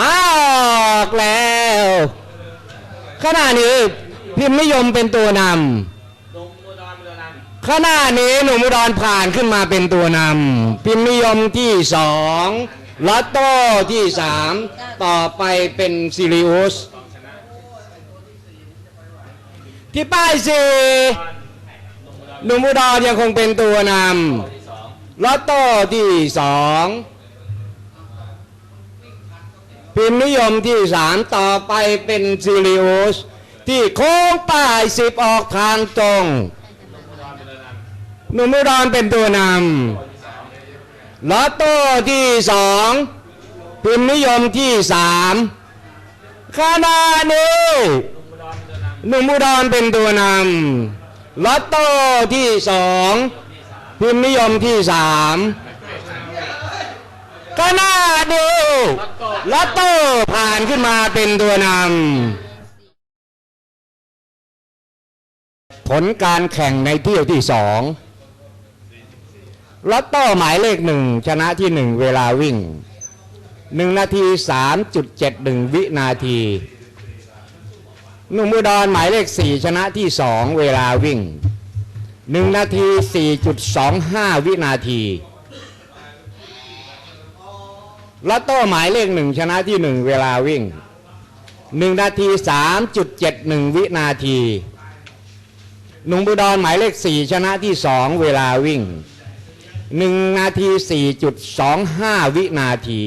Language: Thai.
มากแล้ว ขณะนี้พิมพ์นิยมเป็นตัวนำขณะนี้หนุ่มอุดรผ่านขึ้นมาเป็นตัวนำพิมพ์นิยมที่สองลอตโต้ที่สามต่อไปเป็นซิริอุสที่ป้ายสี่หนุ่มอุดรยังคงเป็นตัวนำลอตโต้ที่สอง พิมพ์นิยมที่สามต่อไปเป็นซิริอุสที่โค้งป้ายสิบออกทางตรงหนุ่มอุดรเป็นตัวนำลอตโต้ที่สองพิมพ์นิยมที่สามขณะนี้หนุ่มอุดรเป็นตัวนำลอตโต้ที่สองพิมพ์นิยมที่สาม ก็น่าดูลอตโต้ผ่านขึ้นมาเป็นตัวนำผลการแข่งในเที่ยวที่สองลอตโต้หมายเลขหนึ่งชนะที่หนึ่งเวลาวิ่งหนึ่งนาทีสามจุดเจ็ดหนึ่งวินาทีหนุ่มอุดรหมายเลข4ชนะที่2เวลาวิ่ง1นาที4.25วินาที ลอตโต้หมายเลขหนึ่งชนะที่หนึ่งเวลาวิ่ง1นาที3.71วินาทีหนุ่มบุดรหมายเลข4ชนะที่2เวลาวิ่ง1นาที4.25วินาที